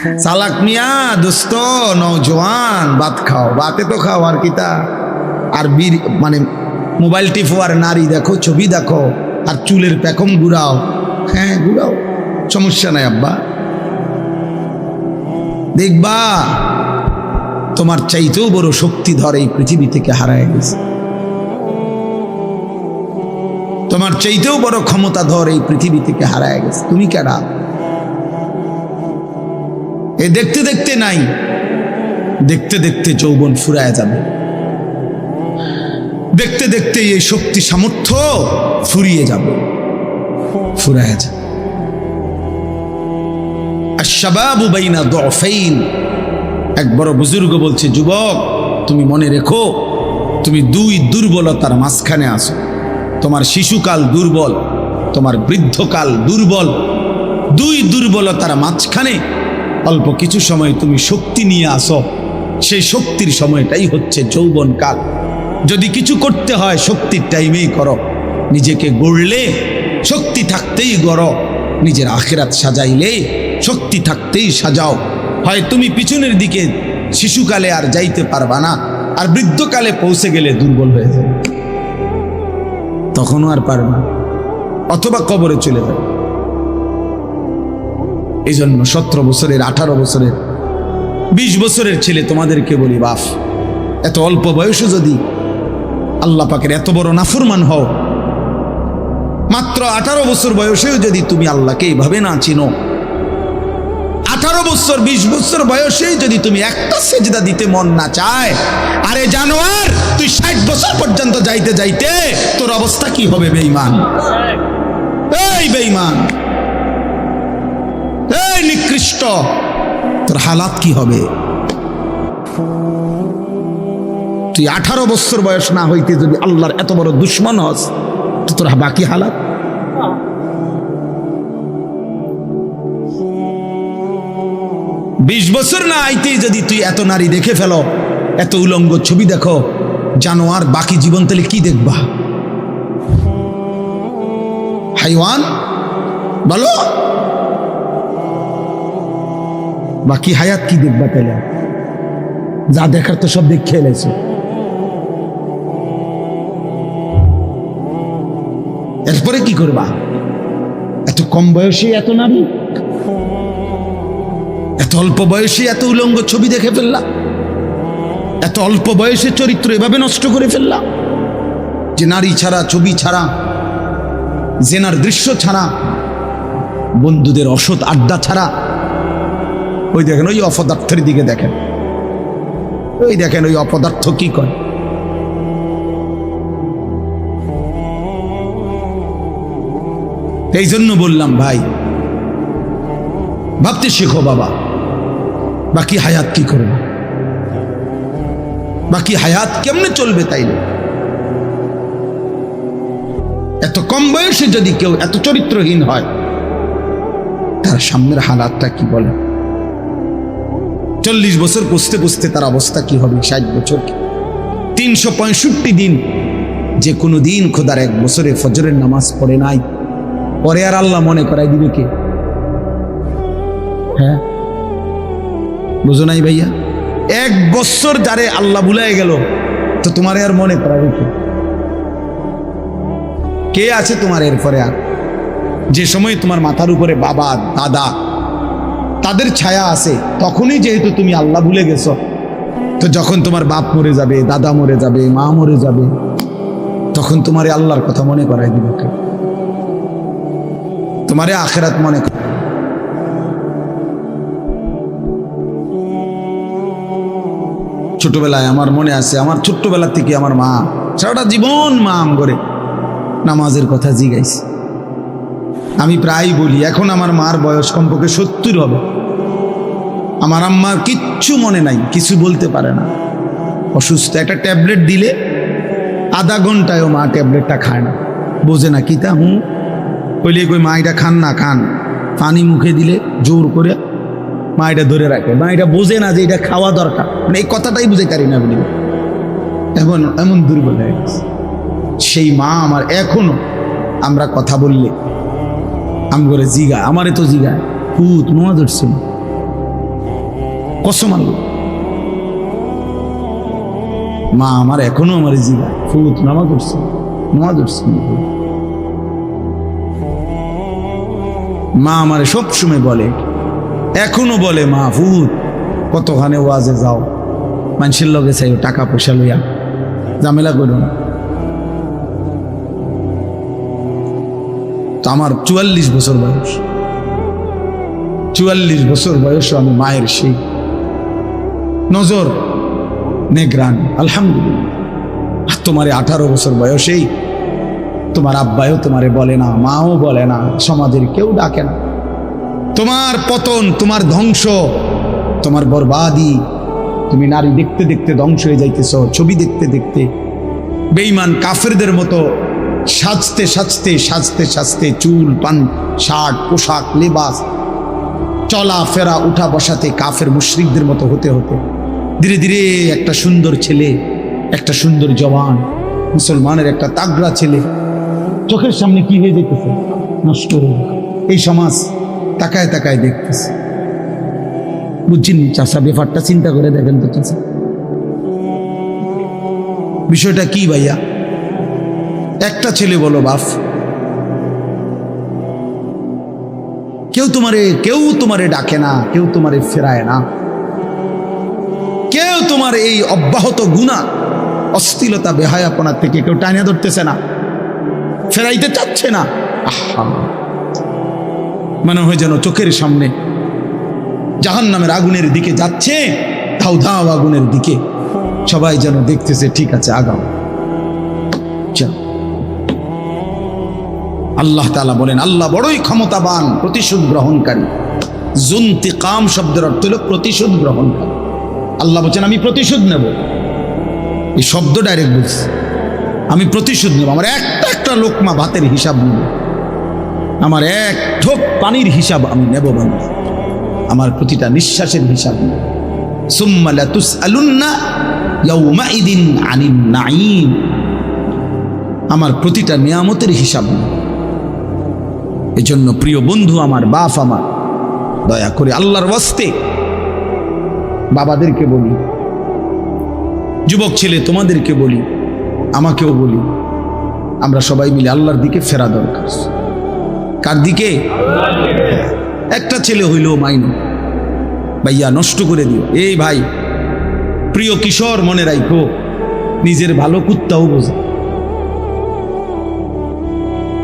চালাক মিয়া, দোস্ত নৌজওয়ান ভাত খাও। ভাতে তো খাও, আর কিতা? আর বীর মানে মোবাইল টিপো আর নারী দেখো, ছবি দেখো, আর চুলের পেখম ঘুরাও হ্যাঁ ঘুরাও সমস্যা নাই, আব্বা। দেখবা, তোমার চাইতেও বড় শক্তিধর এই পৃথিবী থেকে হারায় গেছে। তোমার চাইতেও বড় ক্ষমতা ধর এই পৃথিবী থেকে হারায় গেছে। তুমি কেডা? এ দেখতে দেখতে নাই। দেখতে দেখতে যৌবন ফুরায় যাবে। দেখতে দেখতে এই শক্তি সামর্থ্য ফুরিয়ে যাবে। ফুরায় যাবে। আশাবাবু বাইনা দফাইন। এক বড় বুজুর্গ বলছে, যুবক, তুমি মনে রেখো, তুমি দুই দুর্বলতার মাঝখানে আসো তোমার শিশুকাল দুর্বল, তোমার বৃদ্ধকাল দুর্বল। দুই দুর্বলতার মাঝখানে অল্প কিছু সময় তুমি শক্তি নিয়ে আসো। সেই শক্তির সময়টাই হচ্ছে যৌবনকাল। যদি কিছু করতে হয়, শক্তির টাইমেই করো। নিজেকে গড়লে শক্তি থাকতেই গড়ো। নিজের আখেরাত সাজাইলে শক্তি থাকতেই সাজাও। হয় তুমি পিছনের দিকে শিশুকালে আর যাইতে পারবা না, আর বৃদ্ধকালে পৌঁছে গেলে দুর্বল হয়ে যাবে। তখনও আর পারবা। অথবা কবরে চলে যাবে। এই জন্য সতেরো বছরের, আঠারো বছরের, বিশ বছরের ছেলে তোমাদেরকে বলি, বাফ, এত অল্প বয়সে যদি আল্লাহ পাকের এত বড় নাফরমান হও, মাত্র আঠারো বছর বয়সেও যদি তুমি আল্লাহকে এইভাবে না চিনো, আঠারো বছর, বিশ বছর বয়সেই যদি তুমি একটা সেজদা দিতে মন না চায়, আরে জানোয়ার, তুই ষাট বছর পর্যন্ত যাইতে যাইতে তোর অবস্থা কি হবে, বেঈমান? এই বেঈমান! এই নিকৃষ্ট, তোর হালাত কি হবে? তুই আঠারো বছর বয়স না হইতে যদি আল্লাহর এত বড় দুশ্মন হস, তো তোর বাকি হালাত? বিশ বছর না আইতেই যদি তুই এত নারী দেখে ফেলো, এত উলঙ্গ ছবি দেখো, জানোয়ার বাকি জীবন তাহলে কি দেখবা? হাইওয়ান? বলো। বাকি হায়াত কি দেখবা তাহলে যা দেখার তো সব দেখে এলেছে এরপরে কি করবা? এত কম বয়সে এত নারী এত অল্প বয়সে এত উলঙ্গ ছবি দেখে ফেললাম এত অল্প বয়সে চরিত্র এভাবে নষ্ট করে ফেললাম যে নারী ছাড়া, ছবি ছাড়া, জেনার দৃশ্য ছাড়া, বন্ধুদের অসৎ আড্ডা ছাড়া ওই দেখেন, ওই অপদার্থের দিকে দেখেন। ওই দেখেন, ওই অপদার্থ কি করে? এই জন্য বললাম, ভাই, ভাবতে শেখো বাবা, বাকি হায়াত কি করবে বাকি হায়াত কেমনে চলবে তাইলে? এত কম বয়সে যদি কেউ এত চরিত্রহীন হয়, তার সামনের হালাতটা কি বলে চল্লিশ বছর পুষতে পুষতে তার অবস্থা কি হবে? ষাট বছর তিনশো পঁয়ষট্টি দিন যে কোনো দিন খোদার এক বছরে ফজরের নামাজ পড়ে নাই। পরে আর আল্লাহ মনে করাই দিবে কে? হ্যাঁ? বুঝো নাই ভাইয়া? এক বছর যারে আল্লাহ ভুলাই গেল, তো তোমার আর মনে করাবে কে? কে আছে তোমার এরপরে আর? যে সময় তোমার মাথার উপরে বাবা, দাদা তাদের ছায়া আছে, তখনই যেহেতু তুমি আল্লাহ ভুলে গেছো। তো যখন তোমার বাপ মরে যাবে, দাদা মরে যাবে, মা মরে যাবে, তখন তোমার আল্লাহর কথা মনে করাই দিবে তোমারে আখেরাত মনে কর ছোটবেলায় আমার মনে আছে, আমার ছোট্টবেলা থেকে আমার মা সারাটা জীবন মা আম করে নামাজের কথা জিগাইছে। আমি প্রায় বলি, এখন আমার মার বয়স কমপক্ষে সত্তর হবে। আমার আম্মার কিচ্ছু মনে নাই, কিছু বলতে পারে না। অসুস্থ, একটা ট্যাবলেট দিলে আধা ঘন্টায়ও মা ট্যাবলেটটা খায় না। বোঝে না কি তা হুম কইলে কই মা এটা খান না, খান। পানি মুখে দিলে জোর করে মা এটা ধরে রাখে। মা এটা বোঝে না যে এটা খাওয়া দরকার। মানে এই কথাটাই বুঝে পারি না বলি এমন এমন দুর্বল হয়ে গেছে। সেই মা আমার এখনও আমরা কথা বললে আম করে জিগা, আমারে তো জিগা। পুত নোয়া ধরছে। কসম মা, আমার এখনও আমার জিগা। ফুত নামা করছে নামা ধরছে। মা আমার সব সময় বলে, এখনও বলে, মা ফুত কতখানে ওয়াজে যাও। মানুষের লগে চাই টাকা পয়সা লইয়া। ঝামেলা করো না। আমার চুয়াল্লিশ বছর বয়স। চুয়াল্লিশ বছর বয়স আমি মায়ের সেই নজর, নেগ্রান। আলহামদুলিল্লাহ। আর তোমারে আঠারো বছর বয়সেই তোমার আব্বায়ও তোমারে বলে না, মাও বলে না, সমাজের কেউ ডাকে না। তোমার পতন, তোমার ধ্বংস, তোমার বরবাদি, তুমি নারী দেখতে দেখতে ধ্বংস হয়ে যাইতেছ, ছবি দেখতে দেখতে বেইমান কাফেরদের মতো সাজতে সাজতে সাজতে সাজতে চুল, পান, শার্ট, পোশাক, লেবাস চলা ফেরা উঠা বসাতে কাফের মুশরিকদের মতো হতে হতে। ধীরে ধীরে একটা সুন্দর ছেলে, একটা সুন্দর জওয়ান, মুসলমানের একটা তাগড়া ছেলে, চোখের সামনে কি হয়ে যেতেছে নষ্ট এই সমাজ তাকায় তাকায় দেখতেছে। বুঝছেন চাষা, ব্যাপারটা চিন্তা করে দেখেন তো চাষা। বিষয়টা কি ভাইয়া? একটা ছেলে বলো বাপ কেউ তোমারে কেউ তোমারে ডাকে না, কেউ তোমারে ফেরায় না। কেউ তোমার এই অব্যাহত গুণা, অস্থিলতা, বেহায়াপনা থেকে কেউ টানিয়া ধরতেছে না, ফেরাইতে চাচ্ছে না। মনে হয় যেন চোখের সামনে জাহান নামের আগুনের দিকে যাচ্ছে, ধাও ধাও আগুনের দিকে। সবাই যেন দেখতেছে, ঠিক আছে, আগাও। আল্লাহ তাআলা বলেন, আল্লাহ বড়ই ক্ষমতাবান, প্রতিশোধ গ্রহণকারী। জুন্তি কাম শব্দের অর্থ হলো প্রতিশোধ গ্রহণকারী। আল্লাহ বলছেন, আমি প্রতিশোধ নেব। এই শব্দ ডাইরেক্ট বলছি। আমি প্রতিশোধ নেব। আমার একটা একটা লোকমা ভাতের হিসাব নেব। আমার এক ঠোক পানির হিসাব আমি নেব বন্ধু আমার প্রতিটা নিঃশ্বাসের হিসাব নেব। আমার প্রতিটা নিয়ামতের হিসাব নেব। এজন্য প্রিয় বন্ধু আমার বাপ আমার, দয়া করে আল্লাহর বস্তে বাবাদেরকে বলি, যুবক ছেলে তোমাদেরকে বলি, আমাকেও বলি, আমরা সবাই মিলে আল্লাহর দিকে ফেরা দরকার। কার দিকে? একটা ছেলে হইল মাইন। ভাইয়া, নষ্ট করে দিও। এই ভাই, প্রিয় কিশোর মনে রাখো নিজের ভালো কুত্তাও বোঝে।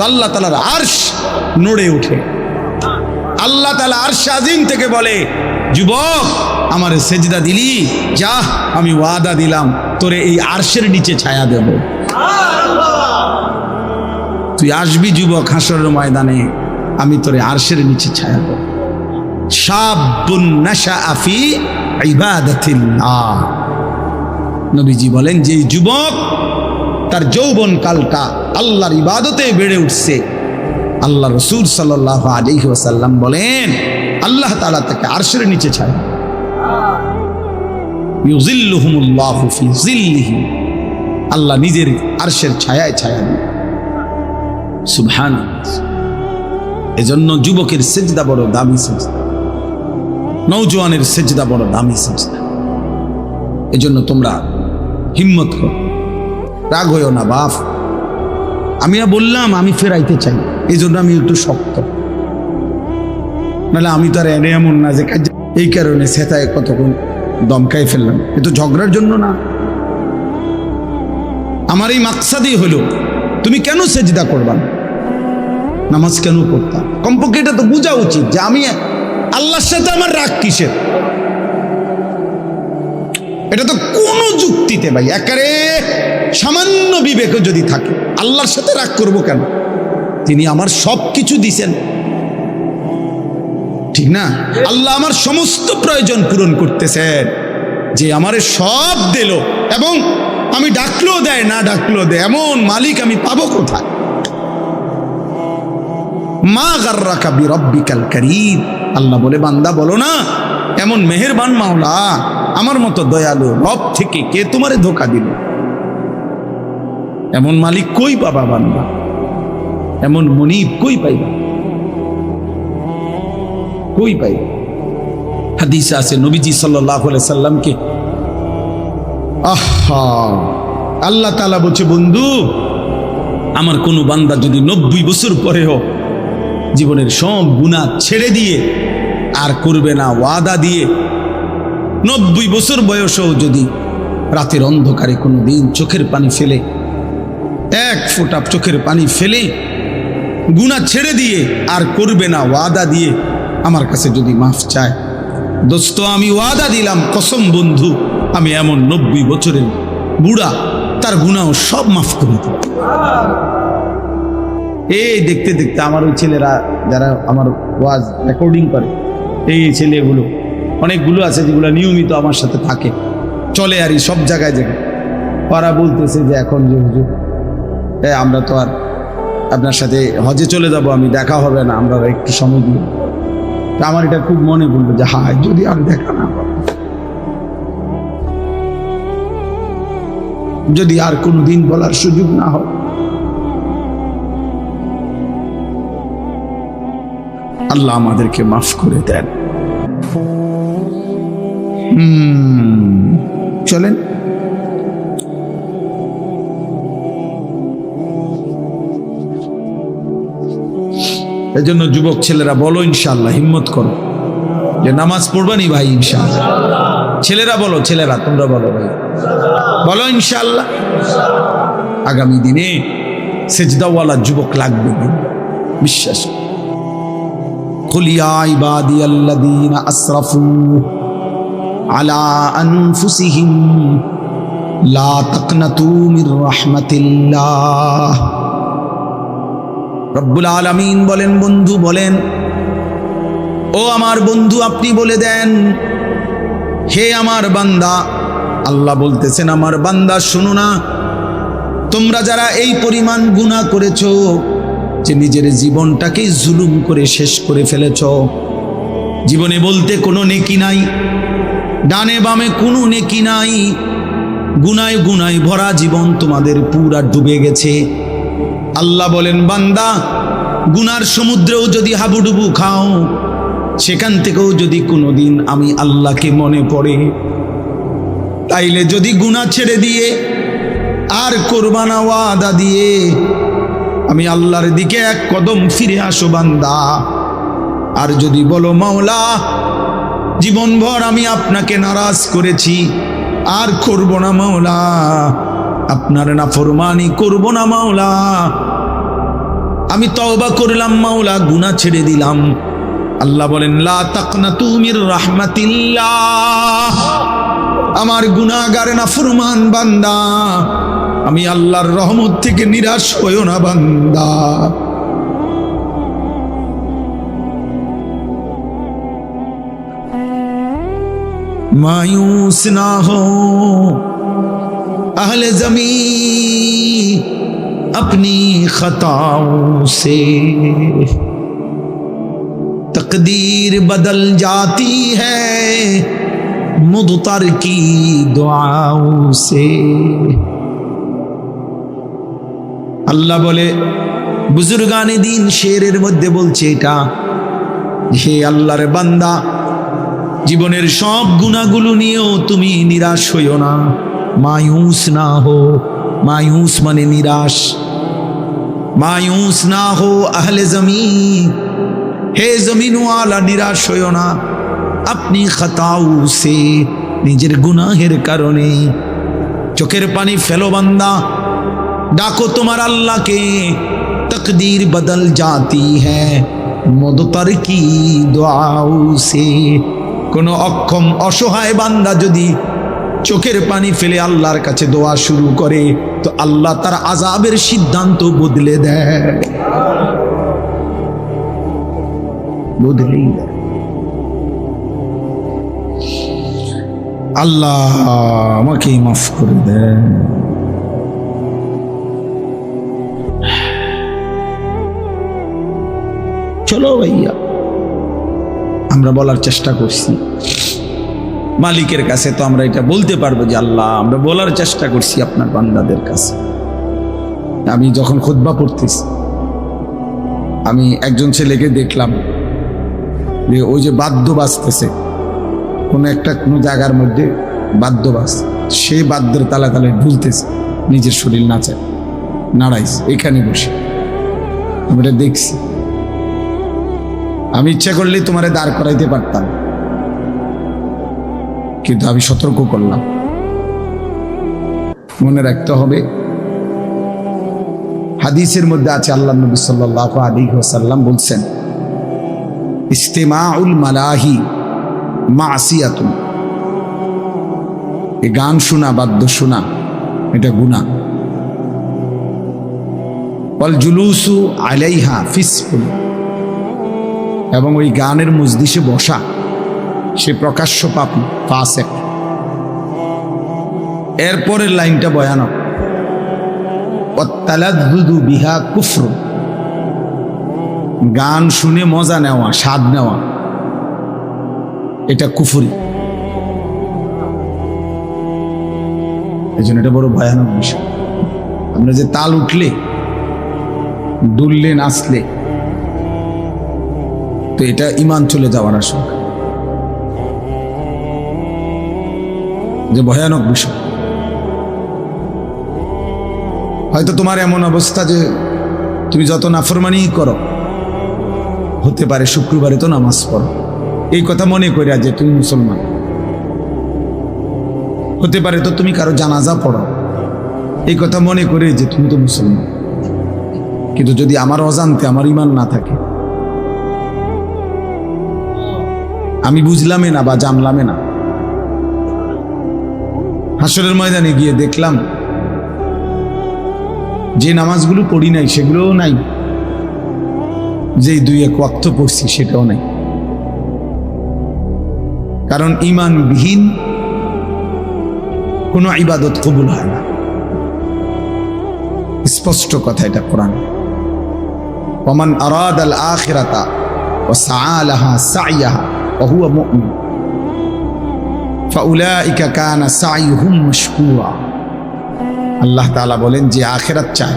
তো আল্লাহ তালার আর্শ নড়ে ওঠে। আল্লাহ তালা আরশ আজিম থেকে বলে, যুবক, আমার সেজদা দিলি? যা আমি ওয়াদা দিলাম, তোরে এই আর্শের নিচে ছায়া দেব। তুই আসবি যুবক হাসরের ময়দানে, আমি তোরে আর্শের নিচে ছায়া দেব। শাবুন নাশা আফি ইবাদাতিল্লাহ। নবীজি বলেন, যে যুবক তার যৌবন কালটা আল্লাহর ইবাদতে বেড়ে উঠছে। আল্লাহ রসুল সাল্লাহ আলহি ওসাল্লাম বলেন, আল্লাহ তালা তাকে আরশের নিচে ছাড়ে ইউজিল্লুহুমুল্লাহু আল্লাহ নিজের আরশের ছায়ায় ছায়া দিন সুবহান এজন্য যুবকের সেজদা বড় দামি সেজদা। নৌজওয়ানের সেজদা বড় দামি সেজদা। এজন্য তোমরা হিম্মত করো। রাগ হইও না, বাপ। আমি বললাম, আমি ফেরাইতে চাই। এই জন্য আমি একটু শক্ত। নাহলে আমি তো আর এনে এমন না যে এই কারণে সেতায় কতক্ষণ দমকাই ফেললাম। এ তো ঝগড়ার জন্য না। আমার এই মাকসাদই হলো, তুমি কেন সেজদা করবা? নামাজ কেন পড়তাম কমপক্ষে এটা তো বোঝা উচিত যে আমি আল্লাহর সাথে আমার রাগ কিসের? এটা তো কোনো যুক্তিতে ভাই একারে সামান্য বিবেক যদি থাকে, আল্লাহর সাথে রাগ করব কেন? তিনি আমার সব কিছু দিছেন। ঠিক না? আল্লাহ আমার সমস্ত প্রয়োজন পূরণ করতেছেন। যে আমারে সব দিল এবং আমি ডাকলেও দেয়, না ডাকলেও দেয়, এমন মালিক আমি পাবো কোথায়? মা গার্রাকা বিরব্বিকাল করিম। আল্লাহ বলে, বান্দা বলো না, এমন মেহেরবান মাওলা, আমার মতো দয়ালু রব থেকে কে তোমারে ধোকা দিল? এমন মালিক কই পাবা বান্দা? এমন মনিব কই পাইবা? কই পাইবা? হাদিসে আছে, নবীজি আলাইহি সাল্লামকে, আহা, আল্লাহ তাআলা বলছে, বন্ধু, আমার কোনো বান্দা যদি নব্বই বছর পরেও জীবনের সব গুণা ছেড়ে দিয়ে আর করবে না, ওয়াদা দিয়ে নব্বই বছর বয়সেও যদি রাতের অন্ধকারে কোনো দিন চোখের পানি ফেলে এক ফোঁটা চোখের পানি ফেলে, গুণা ছেড়ে দিয়ে আর করবে না ওয়াদা দিয়ে আমার কাছে যদি মাফ চায়। দোস্ত, আমি ওয়াদা দিলাম, কসম বন্ধু, আমি এমন নব্বই বছরের বুড়া, তার গুণাও সব মাফ করে দেব। এই দেখতে দেখতে আমার ওই ছেলেরা, যারা আমার ওয়াজ রেকর্ডিং করে, এই ছেলেগুলো, অনেকগুলো আছে যেগুলো নিয়মিত আমার সাথে থাকে, চলে আর সব জায়গায় জায়গায় ওরা বলতেছে যে এখন যে হুজুর এ, আমরা তো আর আপনার সাথে হজে চলে যাব, আমি দেখা হবে না, আমরা একটু সময় দিই। তা আমার এটা খুব মনে পড়ল যে, হায়, যদি আর দেখা না যদি আর কোনো দিন বলার সুযোগ না হয়। আল্লাহ আমাদেরকে মাফ করে দেন। চলেন। এজন্য যুবক ছেলেরা বলো ইনশাল্লাহ হিম্মত করো। যে নামাজ পড়বানি ভাই ইনশাল্লাহ ছেলেরা বলো, ছেলেরা, তোমরা বলো ভাই। বলো ইনশাল্লাহ আগামী দিনে সেজদাওয়ালা যুবক লাগবে বিশ্বাস কলিয়া ইবাদি আসরাফু আলা রব্বুল আলামিন বলেন, বন্ধু বলেন, ও আমার বন্ধু আপনি বলে দেন, হে আমার বান্দা, আল্লাহ বলতেছেন, আমার বান্দা শুনো না, তোমরা যারা এই পরিমাণ গুনাহ করেছ, যে নিজের জীবনটাকে জুলুম করে শেষ করে ফেলেছ, জীবনে বলতে কোনো নেকি নাই, ডানে বামে কোনো নেকি নাই, গুনায় গুনায় ভরা জীবন তোমাদের পুরা ডুবে গেছে। আল্লাহ বলেন, বান্দা, গুনার সমুদ্রেও যদি হাবুডুবু খাও, সেখান থেকেও যদি কোনোদিন আমি আল্লাহকে মনে পড়ে, তাইলে যদি গুনাহ ছেড়ে দিয়ে আর কোরবানা ওয়াদা দিয়ে আমি আল্লাহর দিকে এক কদম ফিরে আসো, বান্দা। আর যদি বলো, মাওলা, জীবনভর আমি আপনাকে নারাজ করেছি, আর করব না, মাওলা। আপনার না ফরমানি করব না মাওলা আমি তওবা করলাম মাওলা গুনাহ ছেড়ে দিলাম আল্লাহ বলেন লা তাকনা তুমির রাহমাতিল্লাহ আমার গুনাহগার না ফরমান বান্দা আমি আল্লাহর রহমত থেকে নিরাশ হইও না বান্দা मायूस ना हो اہل زمین اپنی خطاؤں سے تقدیر بدل جاتی ہے مدتر کی دعاؤں سے আল্লাহ বলে, বুজুর্গানে দিন শেরের মধ্যে বলছে এটা, হে আল্লাহর বান্দা, জীবনের সব গুণাগুলো নিয়েও তুমি নিরাশ হইও না। মায়ুস না হো, মায়ুস মানে নিরাশ। মায়ুস না হো আহলে জমিন। হে জমিনওয়ালা, নিরাশ হইও না। আপনি খাতাউ সে নিজের গুনাহের কারণে। চোখের পানি ফেলো বান্দা, ডাকো তোমার আল্লাহকে। তকদির বদল জাতি হ্যাঁ মদতার কি দোয়াও সে। কোনো অক্ষম অসহায় বান্দা যদি চোখের পানি ফেলে আল্লাহর কাছে দোয়া শুরু করে, তো আল্লাহ তার আজাবের সিদ্ধান্ত বদলে দেয়। বদলেই দেয়। আল্লাহ আমাকে মাফ করে দেয় চলো ভাইয়া, আমরা বলার চেষ্টা করছি। মালিকের কাছে তো আমরা এটা বলতে পারব যে আল্লাহ, আমরা বলার চেষ্টা করছি আপনার বান্দাদের কাছে। আমি যখন খোদবা পড়তেছি, আমি একজন ছেলেকে দেখলাম যে ওই যে বাদ্য বাজতেছে, কোনো একটা, কোনো জায়গার মধ্যে বাদ্য বাজ, সে বাদ্যের তালে তালে ঢুলতেছে, নিজের শরীর নাচে নাড়াইছে, এখানে বসে। আমি এটা দেখছি। আমি ইচ্ছা করলে তোমারে দাঁড় করাইতে পারতাম। কিন্তু আমি সতর্ক করলাম। মনে রাখতে হবে, হাদিসের মধ্যে আছে, আল্লাহ নবী সাল্লাহ আলী সাল্লাম বলছেন, ইস্তেমাউল মালাহি মাসিয়াতুন। এ গান শোনা, বাদ্য শোনা, এটা গুণা ওয়াল জুলুসু আলাইহা ফিসফুল এবং ওই গানের মজদিসে বসা। সে প্রকাশ্য পাপি ফাসেক এরপরের লাইনটা ভয়ানক অত্তালাদুদু বিহা কুফর। গান শুনে মজা নেওয়া, স্বাদ নেওয়া। এটা কুফুরি। এই জন্য এটা বড় ভয়ানক বিষয়। আমরা যে তাল উঠলে, দুললে, নাচলে, তো এটা ইমান চলে যাওয়ার আশঙ্কা। যে ভয়ানক বিষয়। হয়তো তোমার এমন অবস্থা যে তুমি যত নাফরমানি করো, হতে পারে শুক্রবারে তো নামাজ পড়ো। এই কথা মনে করিয়া যে তুমি মুসলমান। হতে পারে তো তুমি কারও জানাজা পড়ো। এই কথা মনে করে যে তুমি তো মুসলমান। কিন্তু যদি আমার অজান্তে আমার ইমান না থাকে, আমি বুঝলামই না বা জানলামই না। হাসরের ময়দানে গিয়ে দেখলাম, যে নামাজগুলো পড়ি নাই, সেগুলোও নাই। যেই দুই এক অক্ত পড়ছি, সেটাও নাই। কারণ ইমানবিহীন কোনো ইবাদত কবুল হয় না। স্পষ্ট কথা এটা কোরআন। ওমান আরাদ আল আখেরাতা ও সাহা সাইয়াহা ওহুয়া মুমিন। ফাউলাইকা কানা সাইহুম মশকুরা। আল্লাহ তাআলা বলেন যে আখেরাত চায়।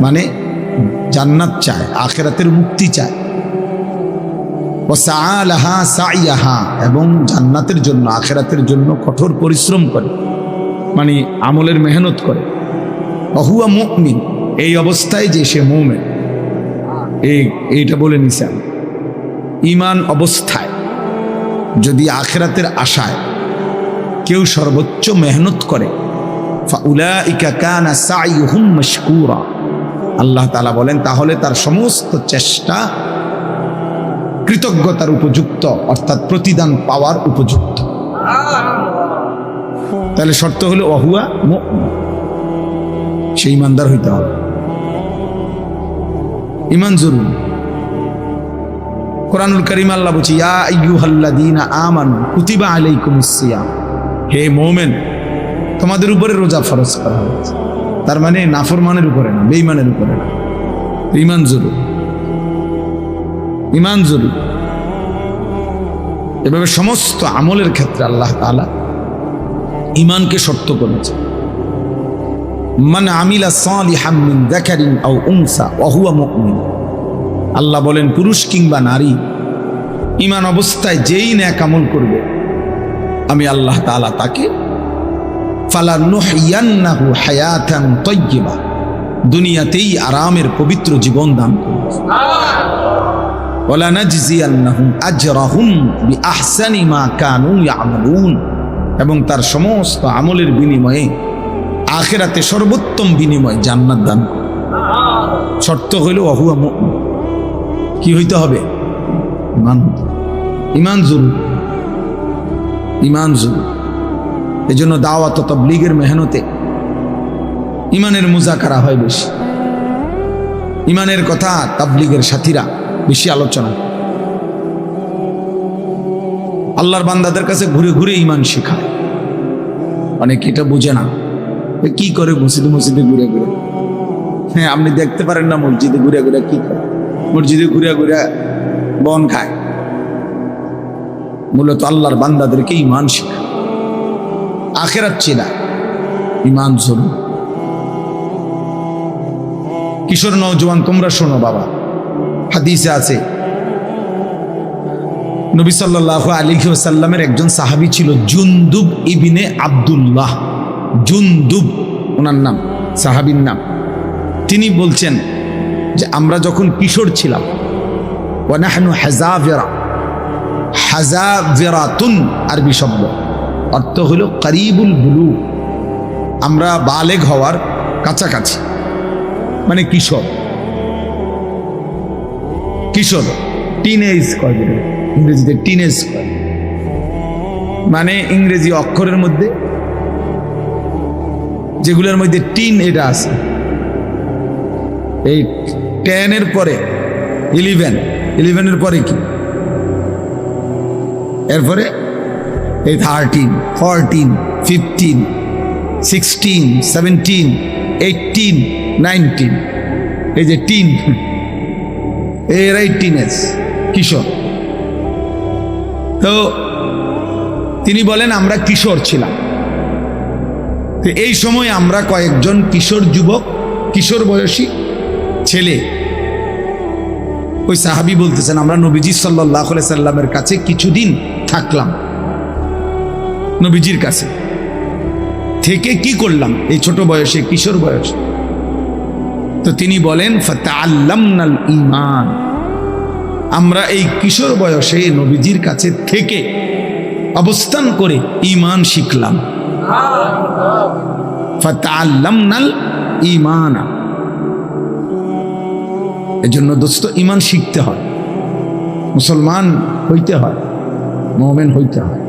মানে জান্নাত চায়, আখেরাতের মুক্তি চায়। ও সাহা এবং জান্নাতের জন্য, আখেরাতের জন্য কঠোর পরিশ্রম করে। মানে আমলের মেহনত করে। অহুয়া মুমিন, এই অবস্থায় যে সে মৌমেন। এই, এইটা বলে নিছে। ইমান অবস্থায়, যদি আখেরাতের আশায় কেউ সর্বোচ্চ মেহনত করে। আল্লাহ তাআলা বলেন, তাহলে তার সমস্ত চেষ্টা কৃতজ্ঞতার উপযুক্ত, অর্থাৎ প্রতিদান পাওয়ার উপযুক্ত। তাহলে শর্ত হলো অহুয়া সেই ইমানদার হইতে হবে। ইমান জরুরি। কোরআনুল করিম আল্লাহ বলছি, ইয়া কুতিবা আলাইকুমুস সিয়াম। হে মুমিন, তোমাদের উপরে রোজা ফরজ করা হয়েছে। তার মানে নাফরমানের উপরে না, বেঈমানের উপরে না। ইমান জরুরি। ইমান জরুরি। এভাবে সমস্ত আমলের ক্ষেত্রে আল্লাহ তাআলা ইমানকে শর্ত করেছে। মান আমিলা সালিহাম মিন যাকারিন আও উনসা ওয়া আল্লাহ বলেন, পুরুষ কিংবা নারী ইমান অবস্থায় যেই ন্যাক আমল করবে আমি আল্লাহ তাআলা তাকে ফালা নুহইয়ান্নাহু হায়াতান তাইয়্যিবা, দুনিয়াতেই আরামের পবিত্র জীবন দান এবং তার সমস্ত আমলের বিনিময়ে আখেরাতে সর্বোত্তম বিনিময় জান্নাত দান শর্ত হইল অহুয়া। কি হইতে হবে ইমান হইতে হবে। ইমান জরুর ইমান জরুর এই জন্য দাওয়াত তবলিগের মেহনতে ইমানের মোজা মুজাকারা হয় বেশি। ইমানের কথা তাবলিগের সাথীরা বেশি আলোচনা আল্লাহর বান্দাদের কাছে ঘুরে ঘুরে ইমান শেখায়। অনেকে এটা বুঝে না। কি করে মসজিদে মসজিদে ঘুরে ঘুরে? হ্যাঁ আপনি দেখতে পারেন না মসজিদে ঘুরে ঘুরে কি করে। মসজিদে ঘুরে ঘুরে বন খায়। মূলত আল্লাহর বান্দাদেরকে ইমান শেখায় আখেরাত চিনা ইমান জরুর কিশোর নৌজওয়ান তোমরা শোনো বাবা। হাদিসে আছে। নবী সাল্লাহ আলী সাল্লামের একজন সাহাবী ছিল জুন্দুব ইবিনে আব্দুল্লাহ। জুন্দুব, ওনার নাম, সাহাবীর নাম। তিনি বলছেন যে, আমরা যখন কিশোর ছিলাম ওয়ানাহনু হাজাভেরা হাজাভেরাতুন আরবি শব্দ। অর্থ হলো করিবুল বুলু আমরা বালেগ হওয়ার কাছাকাছি। মানে কিশোর। কিশোর। টিনেজ কয় ইংরেজিতে টিনেজ কয় মানে ইংরেজি অক্ষরের মধ্যে যেগুলোর মধ্যে টিন এটা আছে। এই টেনের পরে ইলেভেন ইলেভেনের পরে কি? এরপরে এই thirteen fourteen fifteen sixteen seventeen eighteen nineteen এই যে টিন এরাই টিনেজ কিশোর। তো তিনি বলেন, আমরা কিশোর ছিলাম। তো এই সময় আমরা কয়েকজন কিশোর যুবক, কিশোর বয়সী ছেলে। ওই সাহাবি বলতেছেন, আমরা নবীজি সাল্লাহ সাল্লামের কাছে কিছুদিন থাকলাম। নবীজির কাছে। থেকে কি করলাম? এই ছোট বয়সে, কিশোর বয়সে। তো তিনি বলেন আল্লামনাল ইমান আমরা এই কিশোর বয়সে নবীজির কাছে থেকে অবস্থান করে ইমান শিখলাম। আল্লামনাল ইমানা এজন্য দোস্ত ইমান শিখতে হয়। মুসলমান হইতে হয়। মোমেন হইতে হয়।